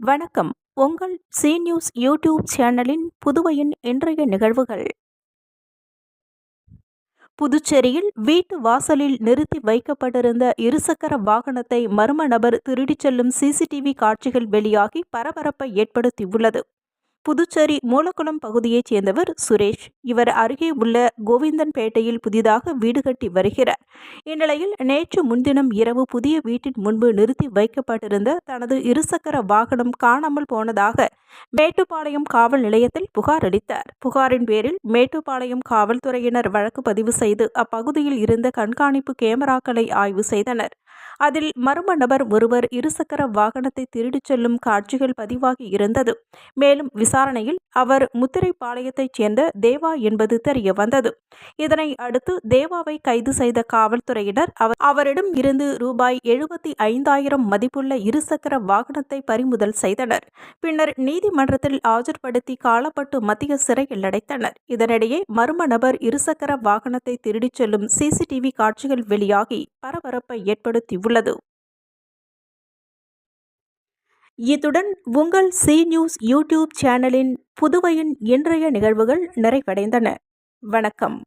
வணக்கம். உங்கள் C news YouTube சேனலின் புதுவையின் இன்றைய நிகழ்வுகள். புதுச்சேரியில் வீட்டு வாசலில் நிறுத்தி வைக்கப்பட்டிருந்த இருசக்கர வாகனத்தை மர்ம நபர் திருடிச் செல்லும் சிசிடிவி காட்சிகள் வெளியாகி பரபரப்பை ஏற்படுத்தியுள்ளது. புதுச்சேரி மூலக்குளம் பகுதியைச் சேர்ந்தவர் சுரேஷ். இவர் அருகே உள்ள கோவிந்தன்பேட்டையில் புதிதாக வீடு கட்டி வருகிறார். இந்நிலையில் நேற்று முன்தினம் இரவு புதிய வீட்டின் முன்பு நிறுத்தி வைக்கப்பட்டிருந்த தனது இருசக்கர வாகனம் காணாமல் போனதாக மேட்டுப்பாளையம் காவல் நிலையத்தில் புகார் அளித்தார். புகாரின் பேரில் மேட்டுப்பாளையம் காவல்துறையினர் வழக்கு பதிவு செய்து அப்பகுதியில் இருந்த கண்காணிப்பு கேமராக்களை ஆய்வு செய்தனர். அதில் மர்ம நபர் ஒருவர் இருசக்கர வாகனத்தை திருடிச் செல்லும் காட்சிகள் பதிவாகி இருந்தது. மேலும் விசாரணையில் அவர் முத்திரைப்பாளையத்தைச் சேர்ந்த தேவா என்பது தெரிய வந்தது. இதனை அடுத்து தேவாவை கைது செய்த காவல்துறையினர் அவரிடம் இருந்து ரூபாய் எழுபத்தி ஐந்தாயிரம் மதிப்புள்ள இருசக்கர வாகனத்தை பறிமுதல் செய்தனர். பின்னர் நீதிமன்றத்தில் ஆஜர்படுத்தி காலப்பட்டு மத்திய சிறையில் அடைத்தனர். இதனிடையே மர்ம நபர் இருசக்கர வாகனத்தை திருடிச் செல்லும் சிசிடிவி காட்சிகள் வெளியாகி பரபரப்பை ஏற்படுத்தியுள்ளது உள்ளது. இத்துடன் உங்கள் சி நியூஸ் யூடியூப் சேனலின் புதுவையின் இன்றைய நிகழ்வுகள் நிறைவடைந்தன. வணக்கம்.